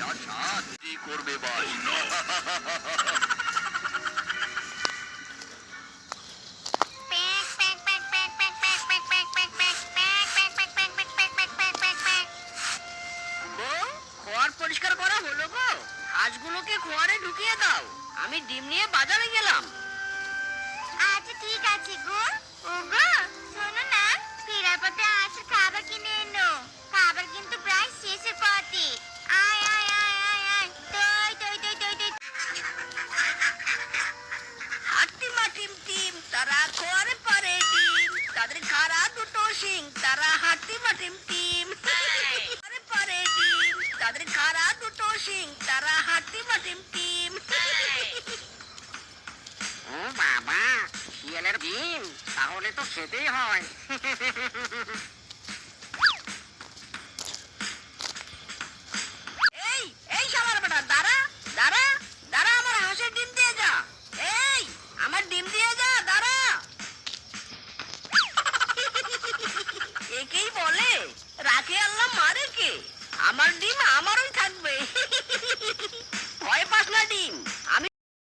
যা স্বাদ কি করবে বাস খোয়ার পরিষ্কার করা হলো গো। হাঁসগুলোকে খোয়ারে ঢুকিয়ে দাও। আমি ডিম নিয়ে বাজারে গেলাম। আচ্ছা ঠিক আছে। তাদের খারা দুটো শিং তারা হাতি মাটিম টিম। পরে পরে ডিম তাদের খারা দুটো শিং তারা হাতি মাটিম টিম। ও বাবা শিয়ালের ডিম তাহলে তো খেতেই হয়। আমার ডিম আমার থাকবে